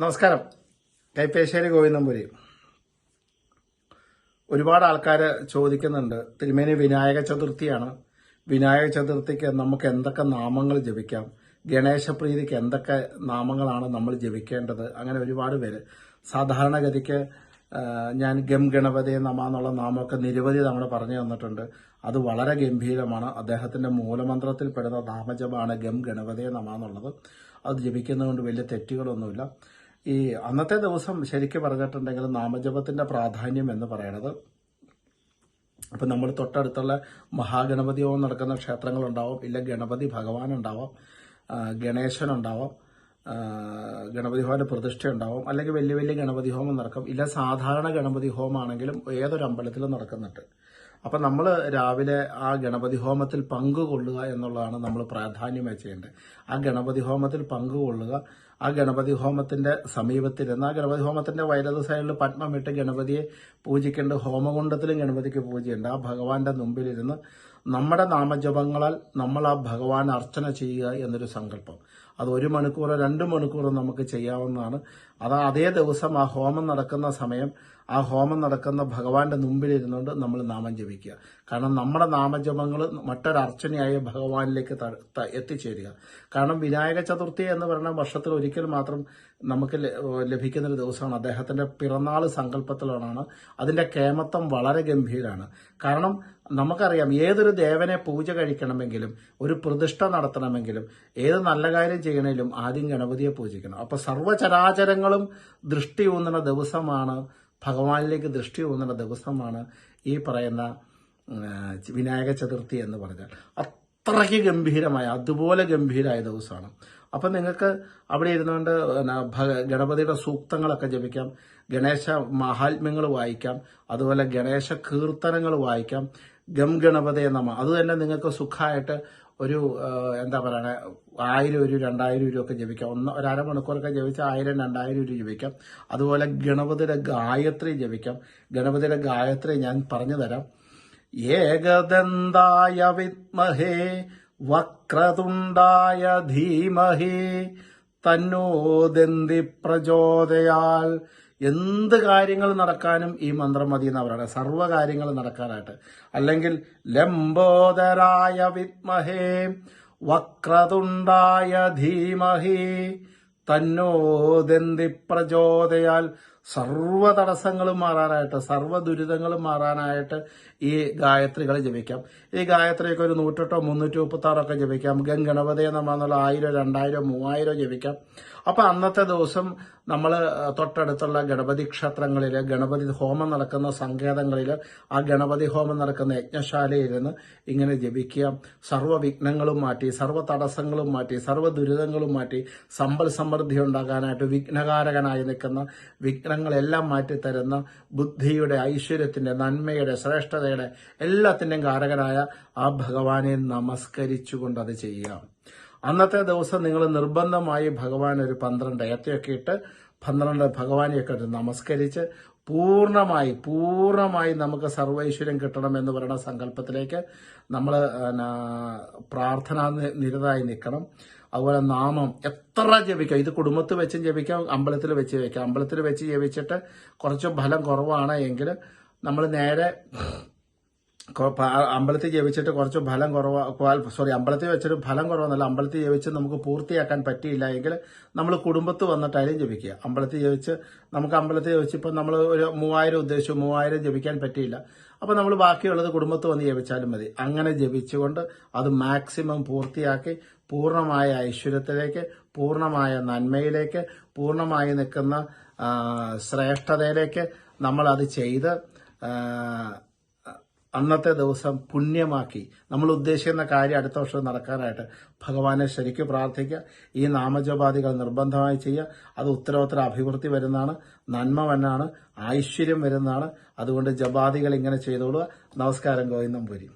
നമസ്കാരം. കൈപ്പേശ്ശേരി ഗോവിന്ദംപുരി. ഒരുപാട് ആൾക്കാർ ചോദിക്കുന്നുണ്ട് തിരുമേനി വിനായക ചതുർത്ഥിയാണ്. വിനായക ചതുർത്ഥിക്ക് നമുക്ക് എന്തൊക്കെ നാമങ്ങൾ ജപിക്കാം? ഗണേശപ്രീതിക്ക് എന്തൊക്കെ നാമങ്ങളാണ് നമ്മൾ ജപിക്കേണ്ടത്? അങ്ങനെ ഒരുപാട് പേര്. സാധാരണഗതിക്ക് ഞാൻ ഗം ഗണപതി നമ എന്നുള്ള നാമമൊക്കെ നിരവധി തവണ പറഞ്ഞു തന്നിട്ടുണ്ട്. അത് വളരെ ഗംഭീരമാണ്. അദ്ദേഹത്തിന്റെ മൂലമന്ത്രത്തിൽ പെടുന്ന നാമജപമാണ് ഗം ഗണപതി നമ എന്നുള്ളത്. അത് ജപിക്കുന്നതുകൊണ്ട് വലിയ തെറ്റുകളൊന്നുമില്ല. ഈ അന്നത്തെ ദിവസം ശരിക്കും പറഞ്ഞിട്ടുണ്ടെങ്കിൽ നാമജപത്തിന്റെ പ്രാധാന്യം എന്ന് പറയുന്നത് അപ്പൊ നമ്മൾ തൊട്ടടുത്തുള്ള മഹാഗണപതി ഹോമം നടക്കുന്ന ക്ഷേത്രങ്ങളുണ്ടാവും ഇല്ല ഗണപതി ഭഗവാൻ ഉണ്ടാവാം ഗണേശൻ ഉണ്ടാവാം ഗണപതി ഹോമന്റെ പ്രതിഷ്ഠ ഉണ്ടാവും അല്ലെങ്കിൽ വലിയ വലിയ ഗണപതി ഹോമം നടക്കും. ഇല്ല സാധാരണ ഗണപതി ഹോമാണെങ്കിലും ഏതൊരു അമ്പലത്തിലും നടക്കുന്നുണ്ട്. അപ്പൊ നമ്മൾ രാവിലെ ആ ഗണപതി ഹോമത്തിൽ പങ്കുകൊള്ളുക എന്നുള്ളതാണ് നമ്മൾ പ്രാധാന്യമായി ചെയ്യേണ്ടത്. ആ ഗണപതി ഹോമത്തിൽ പങ്കുകൊള്ളുക ആ ഗണപതി ഹോമത്തിന്റെ സമീപത്തിരുന്ന് ആ ഗണപതി ഹോമത്തിന്റെ വൈരത സൈഡിൽ പത്മമിട്ട് ഗണപതിയെ പൂജിക്കേണ്ട ഹോമകുണ്ടത്തിലും ഗണപതിക്ക് പൂജയുണ്ട്. ആ ഭഗവാന്റെ മുമ്പിലിരുന്ന് നമ്മുടെ നാമജപങ്ങളാൽ നമ്മൾ ആ ഭഗവാൻ അർച്ചന ചെയ്യുക എന്നൊരു സങ്കല്പം. അത് ഒരു മണിക്കൂറോ രണ്ട് മണിക്കൂറോ നമുക്ക് ചെയ്യാവുന്നതാണ്. അത് അതേ ദിവസം ആ ഹോമം നടക്കുന്ന സമയം ആ ഹോമം നടക്കുന്ന ഭഗവാന്റെ മുമ്പിലിരുന്നുകൊണ്ട് നമ്മൾ നാമം ജപിക്കുക. കാരണം നമ്മുടെ നാമജപങ്ങൾ മറ്റൊരർച്ചനയായ ഭഗവാനിലേക്ക് എത്തിച്ചേരുക. കാരണം വിനായക ചതുർത്ഥി എന്ന് പറയുന്ന വർഷത്തിൽ ഒരിക്കൽ മാത്രം നമുക്ക് ലഭിക്കുന്ന ഒരു ദിവസമാണ്. അദ്ദേഹത്തിന്റെ പിറന്നാൾ സങ്കല്പത്തിലാണ്. അതിന്റെ കേമത്വം വളരെ ഗംഭീരമാണ് കാരണം നമുക്കറിയാം ഏതൊരു ദേവനെ പൂജ കഴിക്കണമെങ്കിലും ഒരു പ്രതിഷ്ഠ നടത്തണമെങ്കിലും ഏത് നല്ല കാര്യം ചെയ്യണേലും ആദ്യം ഗണപതിയെ പൂജിക്കണം. അപ്പൊ സർവചരാചരങ്ങളും ദൃഷ്ടി ഊന്നുന്ന ദിവസമാണ് ഭഗവാനിലേക്ക് ദൃഷ്ടി ഊന്നുന്ന ദിവസമാണ് ഈ പറയുന്ന വിനായക ചതുർത്ഥി എന്ന് പറഞ്ഞാൽ. അത്രയ്ക്ക് ഗംഭീരമായ അതുപോലെ ഗംഭീരമായ ദിവസമാണ്. അപ്പൊ നിങ്ങൾക്ക് അവിടെ ഇരുന്നുകൊണ്ട് ഗണപതിയുടെ സൂക്തങ്ങളൊക്കെ ജപിക്കാം ഗണേശ മഹാത്മ്യങ്ങൾ വായിക്കാം അതുപോലെ ഗണേശ കീർത്തനങ്ങൾ വായിക്കാം. ഗം ഗണപതേ നമ. അത് തന്നെ നിങ്ങൾക്ക് സുഖമായിട്ട് ഒരു എന്താ പറയണേ ആയിരം ഒരു രണ്ടായിരം രൂപ ഒക്കെ ജപിക്കാം. ഒന്ന് ഒരു അരമണിക്കൂറൊക്കെ ജപിച്ചാൽ ആയിരം രണ്ടായിരം രൂപ ജപിക്കാം. അതുപോലെ ഗണപതിയുടെ ഗായത്രി ജപിക്കാം. ഗണപതിയുടെ ഗായത്രി ഞാൻ പറഞ്ഞു തരാം ഏകദന്തായ വിദ്മഹേ വക്രതുണ്ടായ ധീമഹി തന്നോദന്തി പ്രചോദയാൽ എന്ത് കാര്യങ്ങൾ നടക്കാനും ഈ മന്ത്രം മതി എന്നാ പറയുന്നത് സർവ കാര്യങ്ങൾ നടക്കാനായിട്ട്. അല്ലെങ്കിൽ ലംബോദരായ വിത്മഹേ വക്രതുണ്ടായ ധീമഹി തന്നോദന്തി പ്രചോദയാൽ സർവ തടസ്സങ്ങളും മാറാനായിട്ട് സർവ ദുരിതങ്ങളും മാറാനായിട്ട് ഈ ഗായത്രികൾ ജപിക്കാം. ഈ ഗായത്രിയൊക്കെ ഒരു നൂറ്റെട്ടോ മുന്നൂറ്റി മുപ്പത്താറൊക്കെ ജപിക്കാം. ഗം ഗണപതയെ നമ്മളെന്നുള്ള ആയിരം രണ്ടായിരം മൂവായിരം ജപിക്കാം. അപ്പൊ അന്നത്തെ ദിവസം നമ്മൾ തൊട്ടടുത്തുള്ള ഗണപതി ക്ഷേത്രങ്ങളിൽ ഗണപതി ഹോമം നടക്കുന്ന സങ്കേതങ്ങളിൽ ആ ഗണപതി ഹോമം നടക്കുന്ന യജ്ഞശാലയിലിരുന്ന് ഇങ്ങനെ ജപിക്കുക. സർവ വിഘ്നങ്ങളും മാറ്റി സർവ തടസ്സങ്ങളും മാറ്റി സർവ ദുരിതങ്ങളും മാറ്റി സമ്പൽ സമൃദ്ധി ഉണ്ടാകാനായിട്ട് വിഘ്നകാരകനായി നിൽക്കുന്ന വിഘ്നങ്ങളെല്ലാം മാറ്റി തരുന്ന ബുദ്ധിയുടെ ഐശ്വര്യത്തിന്റെ നന്മയുടെ ശ്രേഷ്ഠതയുടെ എല്ലാത്തിന്റെയും കാരകനായ ആ ഭഗവാനെ നമസ്കരിച്ചുകൊണ്ട് അത് ചെയ്യാം അന്നത്തെ ദിവസം നിങ്ങൾ നിർബന്ധമായി ഭഗവാൻ ഒരു പന്ത്രണ്ട് ഏത്തയൊക്കെ ഇട്ട് പന്ത്രണ്ട് ഭഗവാനെയൊക്കെ നമസ്കരിച്ച് പൂർണമായി പൂർണമായി നമുക്ക് സർവൈശ്വര്യം കിട്ടണം എന്ന് പറയുന്ന സങ്കല്പത്തിലേക്ക് നമ്മൾ പ്രാർത്ഥനാ നിരതായി നിൽക്കണം അതുപോലെ നാമം എത്ര ജപിക്കാം? ഇത് കുടുംബത്തിൽ വെച്ചും ജപിക്കാം അമ്പലത്തിൽ വെച്ച് ജപിക്കാം. അമ്പലത്തിൽ വെച്ച് ജപിച്ചിട്ട് കുറച്ച് ഫലം കുറവാണ് എങ്കിൽ നമ്മൾ നേരെ അമ്പലത്തിൽ ജപിച്ചിട്ട് കുറച്ച് ഫലം കുറവ് സോറി അമ്പലത്തിൽ വെച്ചിട്ട് ഫലം കുറവെന്നല്ല അമ്പലത്തിൽ ജപിച്ച് നമുക്ക് പൂർത്തിയാക്കാൻ പറ്റിയില്ല എങ്കിൽ നമ്മൾ കുടുംബത്ത് വന്നിട്ടായാലും ജപിക്കുക. അമ്പലത്തിൽ ജപിച്ച് നമുക്ക് അമ്പലത്തിൽ ജപിച്ച് ഇപ്പം നമ്മൾ ഒരു മൂവായിരം ഉദ്ദേശിച്ചു മൂവായിരം ജപിക്കാൻ പറ്റിയില്ല. അപ്പം നമ്മൾ ബാക്കിയുള്ളത് കുടുംബത്ത് വന്ന് ജപിച്ചാലും മതി. അങ്ങനെ ജപിച്ചുകൊണ്ട് അത് മാക്സിമം പൂർത്തിയാക്കി പൂർണമായ ഐശ്വര്യത്തിലേക്ക് പൂർണമായ നന്മയിലേക്ക് പൂർണമായി നിൽക്കുന്ന ശ്രേഷ്ഠതയിലേക്ക് നമ്മൾ അത് ചെയ്ത് അന്നത്തെ ദിവസം പുണ്യമാക്കി. നമ്മൾ ഉദ്ദേശിക്കുന്ന കാര്യം അടുത്ത വർഷം നടക്കാനായിട്ട് ഭഗവാനെ ശരിക്കും പ്രാർത്ഥിക്കുക. ഈ നാമജപാദികൾ നിർബന്ധമായി ചെയ്യുക. അത് ഉത്തരോത്തര അഭിവൃദ്ധി വരുന്നതാണ്. നന്മ വന്നാണ്. ഐശ്വര്യം വരുന്നതാണ്. അതുകൊണ്ട് ജപാദികൾ ഇങ്ങനെ ചെയ്തോളുക. നമസ്കാരം ഗോവിന്ദം പുരി.